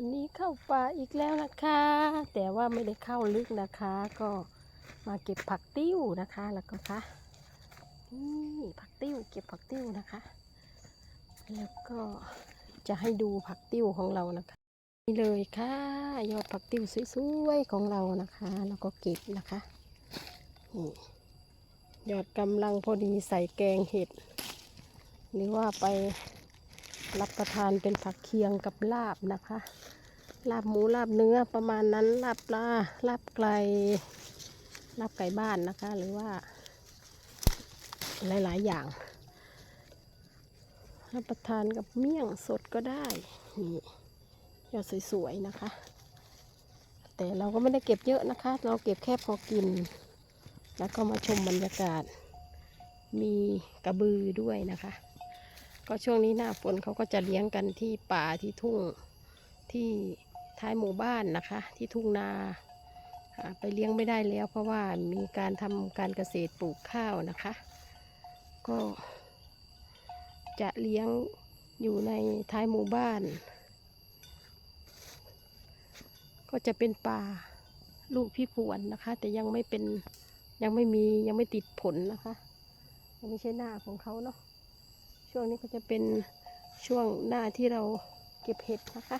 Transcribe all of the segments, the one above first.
วันนี้เข้าป่าอีกแล้วนะคะ แต่ว่าไม่ได้เข้าลึกนะคะ ก็มาเก็บผักติ้วนะคะ แล้วก็คะนี่ผักติ้วเก็บผักติ้วนะคะ แล้วก็จะให้ดูผักติ้วของเรานะคะนี่เลยค่ะ ยอดผักติ้วสวยๆของเรานะคะ แล้วก็เก็บนะคะนี่ยอดกำลังพอดีใส่แกงเห็ด หรือว่าไป รับประทานเป็นผักเคียงกับลาบนะคะ ลาบหมูลาบเนื้อประมาณนั้นลาบปลาลาบไก่ลาบไก่บ้านนะคะ หรือว่า หลาย ๆ อย่าง รับประทานกับเมี่ยงสดก็ได้นี่ยอดสวย ๆ นะคะ แต่เราก็ไม่ได้เก็บเยอะนะคะ เราเก็บแค่พอกิน แล้วก็มาชมบรรยากาศ มีกระบือด้วยนะคะ ก็ช่วงนี้หน้าฝนเขาก็จะเลี้ยงกันที่ป่าที่ทุ่งที่ท้ายหมู่บ้านนะคะ ที่ทุ่งนาไปเลี้ยงไม่ได้แล้ว เพราะว่ามีการทำการเกษตรปลูกข้าวนะคะ ก็ จะเลี้ยงอยู่ในท้ายหมู่บ้าน ก็จะเป็นป่าลูกพี่ผวนนะคะ แต่ยังไม่เป็นยังไม่มียังไม่ติดผลนะคะ ยังไม่ใช่หน้าของเขาเนาะ ช่วงนี้ก็จะเป็นช่วงหน้าที่เราเก็บเห็ดนะคะ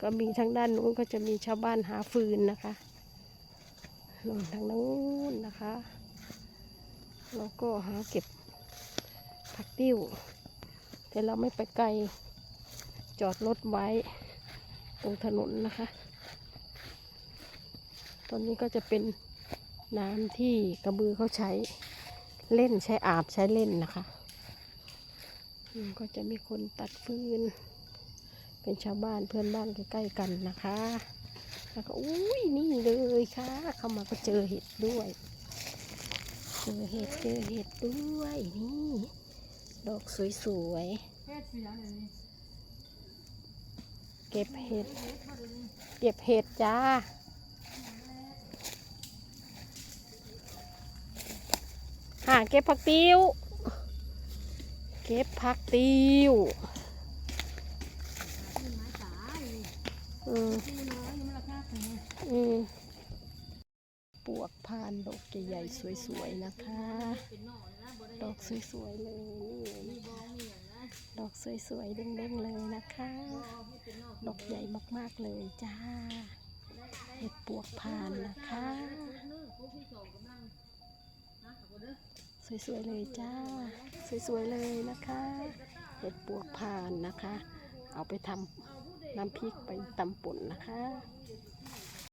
ก็มีทางด้านนู้นก็จะมีชาวบ้านหาฟืนนะคะนู่นทางนู้นนะคะแล้วก็หาเก็บผักติ้ว แต่เราไม่ไปไกลจอดรถไว้ตรงถนนนะคะ ตอนนี้ก็จะเป็นน้ำที่กระบือเขาใช้เล่นใช้อาบใช้เล่นนะคะ ก็จะมีคนตัดฟืน เป็นชาวบ้านเพื่อนบ้านใกล้ๆกันนะคะ แล้วก็อุ้ยนี่เลยค่ะ เข้ามาก็เจอเห็ดด้วย เจอเห็ดเจอเห็ดด้วยนี่ ดอกสวยๆ เก็บเห็ด เก็บเห็ดจ้าหาเก็บผักติ้ว ก็บผักติ้วขึ้นไม้ตายอืมดูน้อยยังไม่ราคาแพงอืมปวกพานดอกใหญ่ๆสวยๆนะคะเป็นหน่อนะบ่ได้ดอกสวยๆเลยมีนี่บองมีอย่างนะดอกสวยๆเด้งๆเลยนะคะบ่ให้เป็นหน่อดอกใหญ่มากๆเลยจ้าเห็ดปวกพานนะคะนึงผู้ที่สองกำลังนะขอบคุณเด้อ สวยๆเลยจ้า สวยๆเลยนะคะ เห็ดปวกพานนะคะ เอาไปทำน้ำพริกไปตำป่นนะคะ